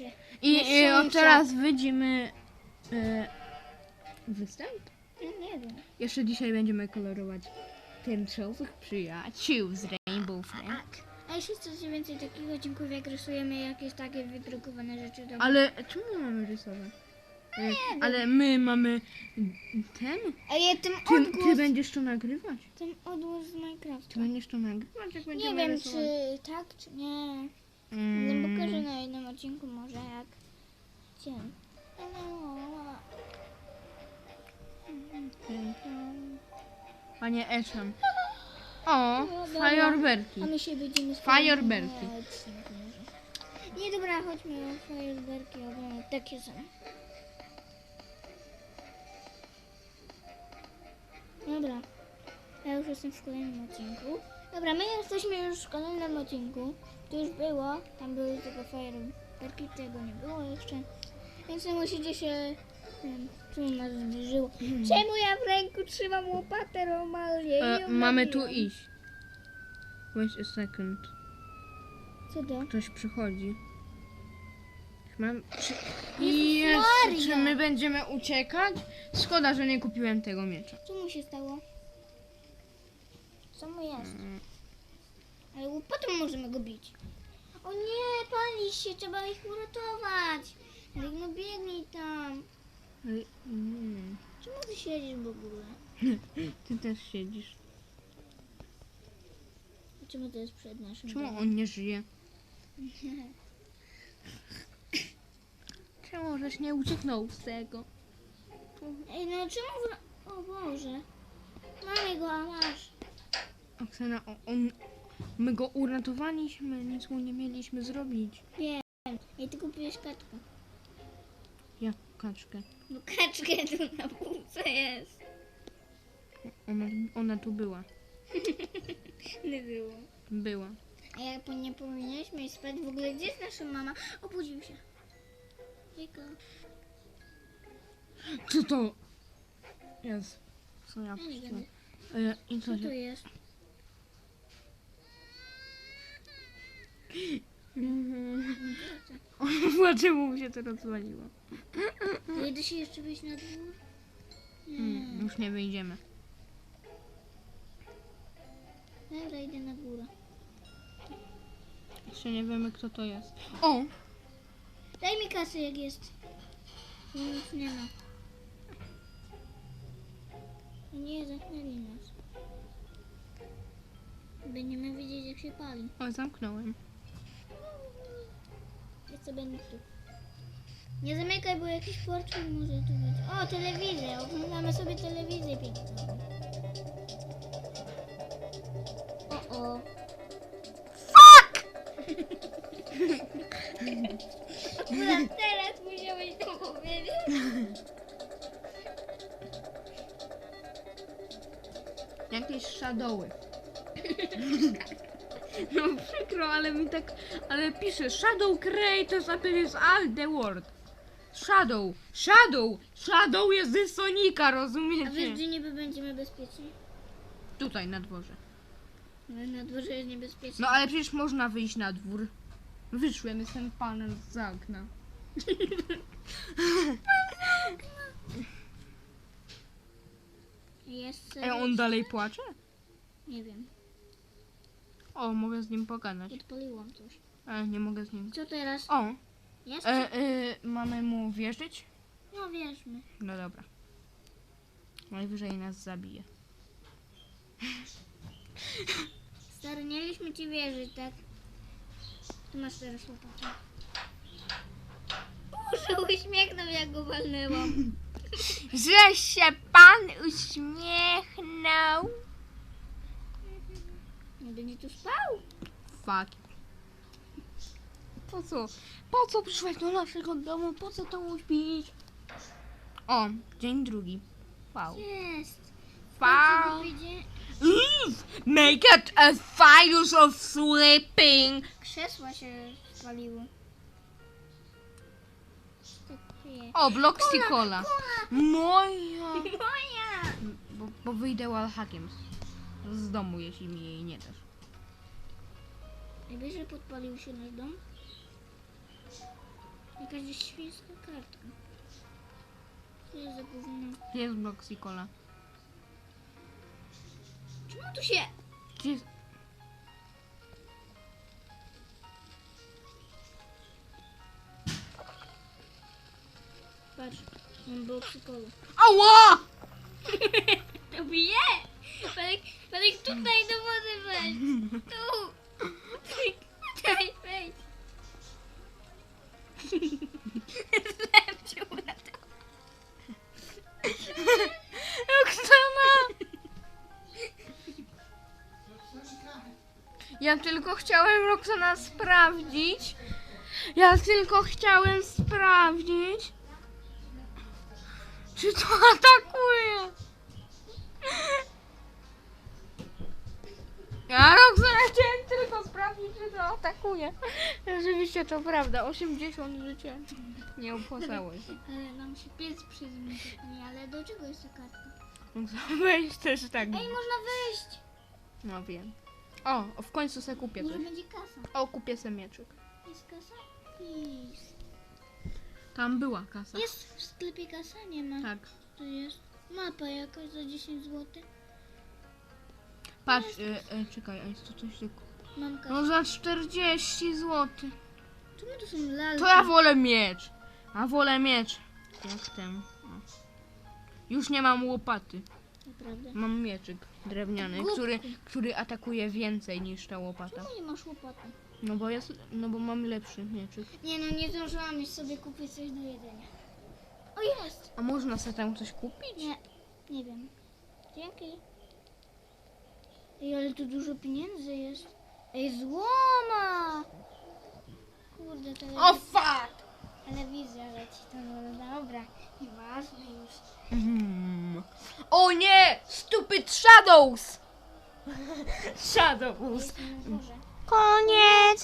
I, i Miesiąca. od teraz widzimy e, występ. Nie wiem. Jeszcze dzisiaj będziemy kolorować tęczowych przyjaciół z Rainbow Friends. Tak. A jeśli chcecie więcej takich odcinków, jak rysujemy jakieś takie wydrukowane rzeczy, to... Ale czemu mamy rysować? E, ale my mamy ten? A ja tym Ty, odgłos... ty będziesz to nagrywać? Ten odgłos z Minecrafta. Ty będziesz to nagrywać, jak Nie wiem, rysować? czy tak, czy nie. No Mm. pokażę na jednym odcinku może jak... Cień. Panie Eszem. O, No, fajerwerki. A my się będziemy... Fajerwerki. Nie, dobra, chodźmy o fajerwerki, oglądać. Takie są. Dobra. Ja już jestem w kolejnym odcinku. Dobra, my jesteśmy już w kolejnym odcinku. To już było. Tam były tylko fajerwerki, tego nie było jeszcze. Więc nie musicie się... Tu nas zbliżyło. Czemu ja w ręku trzymam łopatę normalnie? E, mamy tu iść. Wait a second. Co to? Ktoś przychodzi. Mam... Czy... Jezus Jezu, Maria! czy my będziemy uciekać? Szkoda, że nie kupiłem tego miecza. Co mu się stało? Co mu jest? Mm. Ale łopatą możemy go bić. O nie, pali się, trzeba ich uratować. Ale no biegnij tam. Mm. Czemu ty siedzisz w ogóle? Ty też siedzisz. Czemu to jest przed naszym Czemu domem? on nie żyje? Czemu żeś nie ucieknął z tego? Ej, no czemu... O Boże. Mamy go, a masz. Oksana, o- on... My go uratowaliśmy, nic mu nie mieliśmy zrobić. Wiem. Ej, ty kupiłeś kaczkę. Jak kaczkę. No kaczkę tu na półce jest. Ona, ona tu była. Nie było. Była. A jak po nie powinniśmy iść spać w ogóle, gdzie jest nasza mama? Obudził się. Jaka? Co to jest? Co ja nie wiem. e, I co Co to się... jest? Dlaczego mu się to rozwaliło? Jedę się jeszcze wyjść na dwór? Nie. Mm, już nie wyjdziemy. Dobra, idę na górę. Jeszcze nie wiemy kto to jest. O! Daj mi kasę jak jest. Tu Nic nie ma. Nie, zamknęli nas. Będziemy widzieć jak się pali. O, zamknąłem. Co tu. Nie zamykaj, bo jakiś portfel może tu być. O, telewizję. Oglądamy sobie telewizję piękną. O, o. Fuck! Akurat teraz musiałeś to powiedzieć. Jakieś shadowy. No przykro, ale mi tak... Ale pisze Shadow creators appears all the world. Shadow, Shadow, Shadow jest ze Sonika, A wiesz, rozumiecie? gdzie niby będziemy bezpieczni? Tutaj na dworze. No, na dworze jest niebezpiecznie. No ale przecież można wyjść na dwór. Wyszłem, jestem panem z okna. Jest... Ej, on dalej płacze? Nie wiem. O, mogę z nim pogadać. Odpaliłam coś. Ale nie mogę z nim. Co teraz? O, Jest? e, e, mamy mu wierzyć? No wierzmy. No dobra. Najwyżej nas zabije. Stary, nie mieliśmy ci wierzyć, tak? Tu masz teraz łopatę. Boże, uśmiechnął jak go walnęłam. Że się pan uśmiechnął. Nie będzie tu spał? Fuck. Po co? Po co przyszłaś do naszego domu? Po co to uśpić? O, dzień drugi. Wow. Jest. Wow. Make it a fire of sleeping. Krzesła się spaliły. O, Bloxy Cola. Moja. Moja! Bo, bo wyjdę wallhackiem z, domu, jeśli mi jej nie dasz. Ej, wiesz, że podpalił się nasz dom? jakaś świńska kartka. Co jest za gówno? Jest Bloxy Cola. Czemu tu się... Gdzie jest... Patrz, mam było psykolu. Ała! To bije! Panek tutaj do wody wejdź! Tu! Tutaj wejdź! Zlepcił na to. Roxana! Ja tylko chciałem Roxana sprawdzić. Ja tylko chciałem sprawdzić. Czy to atakuje? Atakuje. Rzeczywiście to prawda. 80 życia. Nie opłacało się. Ale nam się piec przez mnie, ale do czego jest ta kartka? Weź też tak. Ej, można wejść! No wiem. O, w końcu se kupię Może coś. będzie kasa. O, kupię se mieczyk. Jest kasa? Jest. Tam była kasa. Jest w sklepie kasa? Nie ma. Tak. To jest mapa jakaś za 10 zł. Patrz, e, e, czekaj, a jest tu coś tylko. Mam kasę. No za 40 zł. Czemu to są lalki? To ja wolę miecz. A wolę miecz. Jak ten. O. Już nie mam łopaty. Naprawdę. Mam mieczyk drewniany, Głupku. który, który atakuje więcej niż ta łopata. Czemu nie masz łopaty? No bo jest, no bo mam lepszy mieczyk. Nie no, nie zdążyłam już sobie kupić coś do jedzenia. O jest! A można sobie tam coś kupić? Nie, nie wiem. Dzięki. Ej, ale tu dużo pieniędzy jest. Ej, złoma! Kurde, telewizja, O fuck! telewizja leci. To no dobra, nieważne już. Mm. O nie! Stupid Shadows! Shadows! Jestem na górze. Koniec!